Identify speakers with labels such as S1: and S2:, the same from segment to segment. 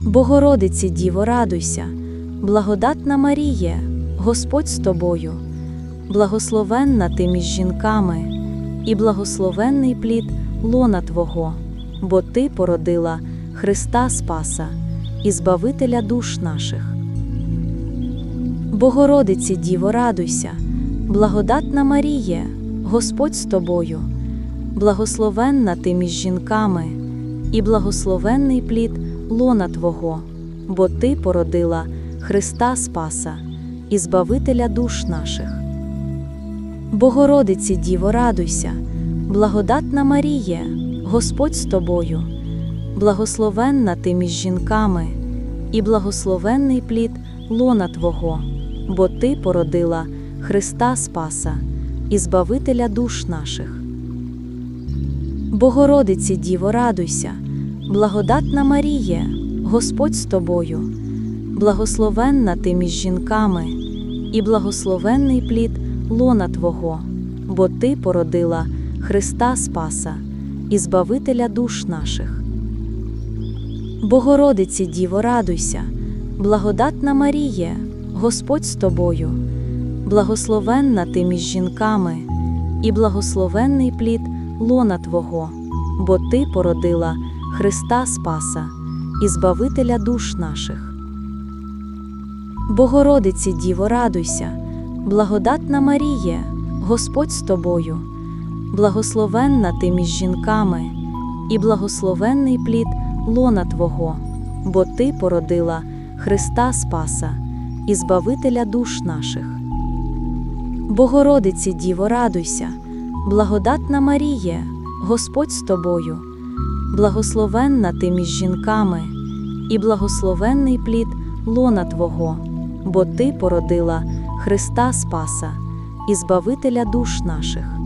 S1: Богородиці Діво, радуйся, благодатна Маріє, Господь з тобою, благословенна ти між жінками, і благословенний плід лона Твого, бо Ти породила Христа Спаса і Збавителя душ наших. Богородиці Діво, радуйся, благодатна Маріє, Господь з тобою, благословенна ти між жінками, і благословенний плід лона Твого, бо Ти породила Христа Спаса і Збавителя душ наших. Богородиці Діво, радуйся, благодатна Маріє, Господь з тобою, благословенна ти між жінками, і благословенний плід лона Твого, бо Ти породила Христа Спаса і Збавителя душ наших. Богородиці Діво, радуйся, благодатна Маріє, Господь з тобою, благословенна ти між жінками, і благословенний плід лона Твого, бо Ти породила Христа Спаса і Збавителя душ наших. Богородиці Діво, радуйся, благодатна Маріє, Господь з тобою, благословенна ти між жінками, і благословенний плід лона Твого, бо Ти породила Христа Спаса і Збавителя душ наших. Богородиці Діво, радуйся, благодатна Маріє, Господь з тобою, благословенна ти між жінками, і благословенний плід лона Твого, бо Ти породила Христа Спаса і Збавителя душ наших. Богородиці Діво, радуйся, благодатна Маріє, Господь з тобою, благословенна ти між жінками, і благословенний плід лона Твого, бо Ти породила Христа Спаса і Збавителя душ наших.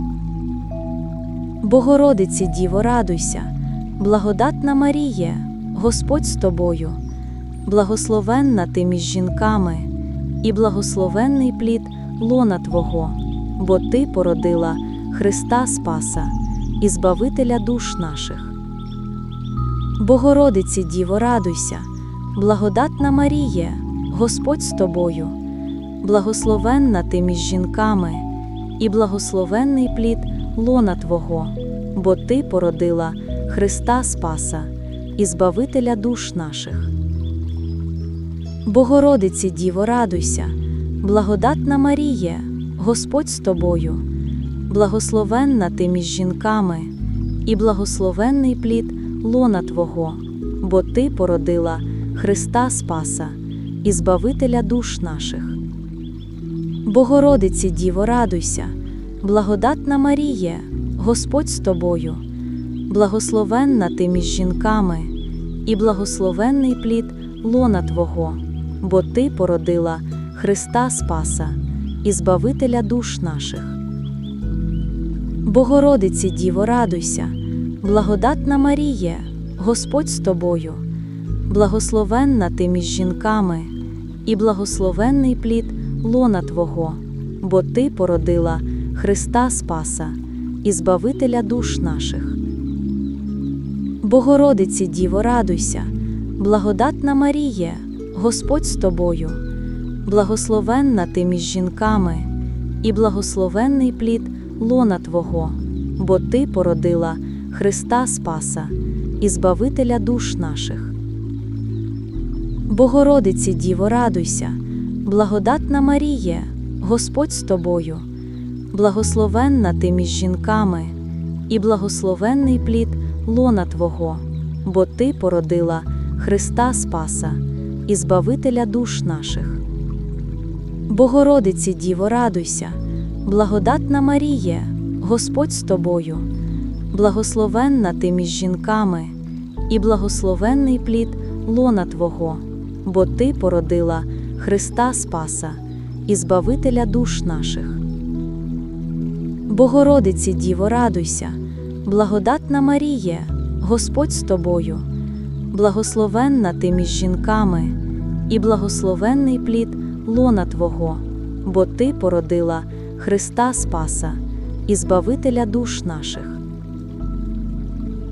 S1: Богородиці Діво, радуйся, благодатна Маріє, Господь з тобою, благословенна ти між жінками, і благословенний плід лона Твого, бо Ти породила Христа Спаса і Збавителя душ наших. Богородиці Діво, радуйся, благодатна Маріє, Господь з тобою, благословенна ти між жінками, і благословенний плід лона Твого, бо Ти породила Христа Спаса і Збавителя душ наших. Богородиці Діво, радуйся, благодатна Маріє, Господь з тобою, благословенна ти між жінками, і благословенний плід лона Твого, бо Ти породила Христа Спаса і Збавителя душ наших. Богородиці Діво, радуйся, благодатна Маріє, Господь з тобою, благословенна ти між жінками, і благословенний плід лона Твого, бо Ти породила Христа Спаса і Збавителя душ наших. Богородиці Діво, радуйся, благодатна Маріє, Господь з тобою, благословенна ти між жінками, і благословенний плід лона Твого, бо Ти породила Христа Спаса і Збавителя душ наших. Богородиці Діво, радуйся, благодатна Маріє, Господь з тобою, благословенна ти між жінками, і благословенний плід лона Твого, бо Ти породила Христа Спаса і Збавителя душ наших. Богородиці Діво, радуйся, благодатна Маріє, Господь з тобою, благословенна ти між жінками, і благословенний плід лона Твого, бо Ти породила Христа Спаса і Збавителя душ наших. Богородиці Діво, радуйся, благодатна Маріє, Господь з тобою, благословенна ти між жінками, і благословенний плід лона Твого, бо Ти породила Христа Спаса і Збавителя душ наших. Богородиці Діво, радуйся, благодатна Маріє, Господь з тобою, благословенна ти між жінками, і благословенний плід лона Твого, бо Ти породила Христа Спаса і Збавителя душ наших.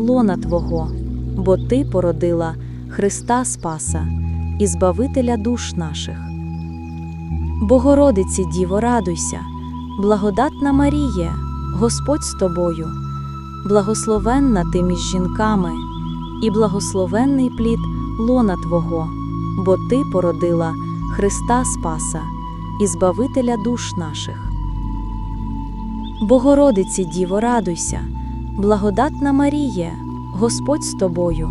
S1: лона Твого, бо Ти породила Христа Спаса і Збавителя душ наших. Богородиці Діво, радуйся, благодатна Маріє, Господь з тобою, благословенна ти між жінками, і благословенний плід лона Твого, бо Ти породила Христа Спаса і Збавителя душ наших. Богородиці Діво, радуйся, благодатна Маріє, Господь з тобою,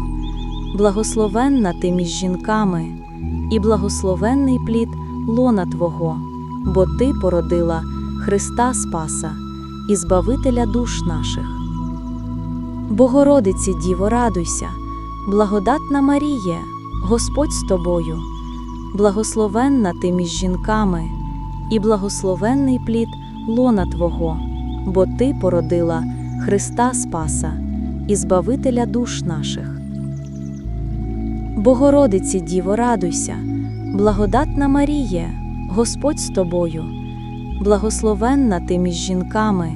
S1: благословенна ти між жінками, і благословенний плід лона Твого, бо Ти породила Христа Спаса і Збавителя душ наших. Богородиці Діво, радуйся, благодатна Маріє, Господь з тобою, благословенна ти між жінками, і благословенний плід лона Твого, бо Ти породила Христа Спаса і Збавителя душ наших. Богородиці Діво, радуйся, благодатна Маріє, Господь з тобою, благословенна ти між жінками,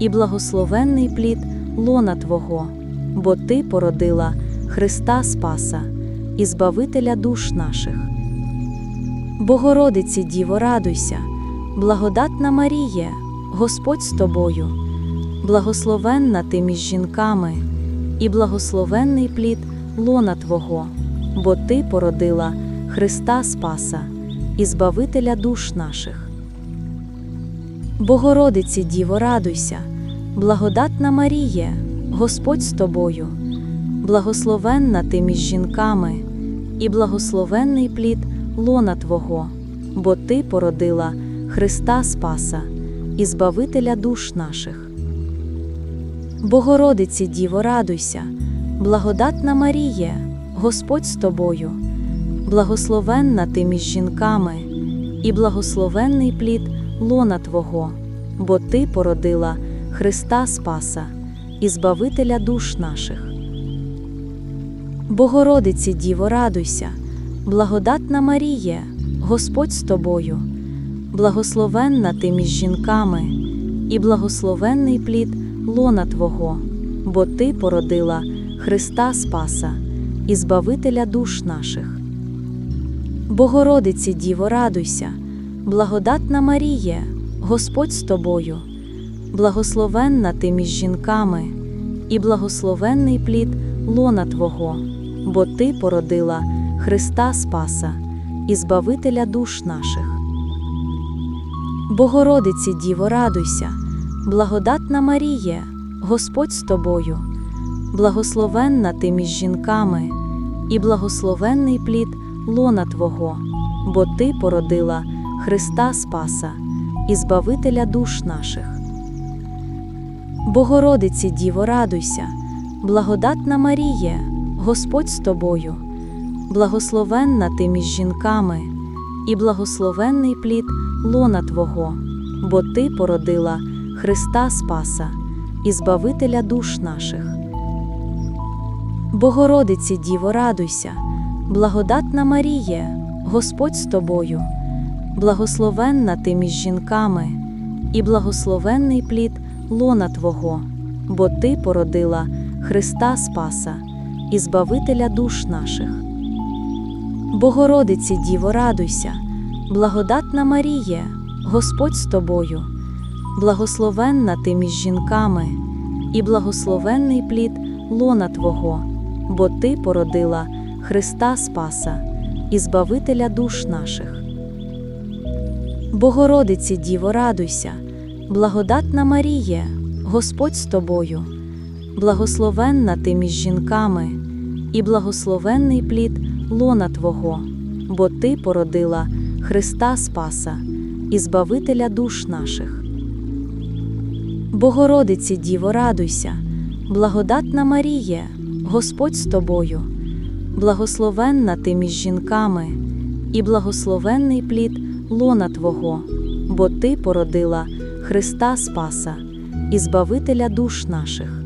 S1: і благословенний плід лона Твого, бо Ти породила Христа Спаса і Збавителя душ наших. Богородиці Діво, радуйся, благодатна Маріє, Господь з тобою, благословенна ти між жінками, і благословенний плід лона Твого, бо Ти породила Христа Спаса і Збавителя душ наших. Богородиці Діво, радуйся, благодатна Маріє, Господь з тобою, благословенна ти між жінками, і благословенний плід лона Твого, бо Ти породила Христа Спаса і Збавителя душ наших. Богородиці Діво, радуйся, благодатна Маріє, Господь з тобою, благословенна ти між жінками, і благословенний плід лона Твого, бо Ти породила Христа Спаса і Збавителя душ наших. Богородиці Діво, радуйся, благодатна Маріє, Господь з тобою, благословенна ти між жінками, і благословенний плід лона Твого, бо Ти породила Христа Спаса і Збавителя душ наших. Богородиці Діво, радуйся, благодатна Маріє, Господь з тобою, благословенна ти між жінками, і благословенний плід лона Твого, бо Ти породила Христа Спаса і Збавителя душ наших. Богородиці Діво, радуйся, благодатна Маріє, Господь з тобою, благословенна ти між жінками, і благословенний плід лона Твого, бо Ти породила Христа Спаса і Збавителя душ наших. Богородиці Діво, радуйся, благодатна Маріє, Господь з тобою, благословенна ти між жінками, і благословенний плід лона Твого, бо Ти породила Христа Спаса і Збавителя душ наших. Богородиці Діво, радуйся, благодатна Маріє, Господь з тобою, благословенна ти між жінками, і благословенний плід лона Твого, бо Ти породила Христа Спаса і Збавителя душ наших. Богородиці Діво, радуйся, благодатна Маріє, Господь з тобою, благословенна ти між жінками, і благословенний плід лона Твого, бо Ти породила Христа Спаса і Збавителя душ наших. Богородиці Діво, радуйся, благодатна Маріє, Господь з тобою, благословенна ти між жінками, і благословенний плід лона Твого, бо Ти породила Христа Спаса і Збавителя душ наших. Богородиці Діво, радуйся, благодатна Маріє, Господь з тобою, благословенна ти між жінками, і благословенний плід лона Твого, бо Ти породила Христа Спаса і Збавителя душ наших.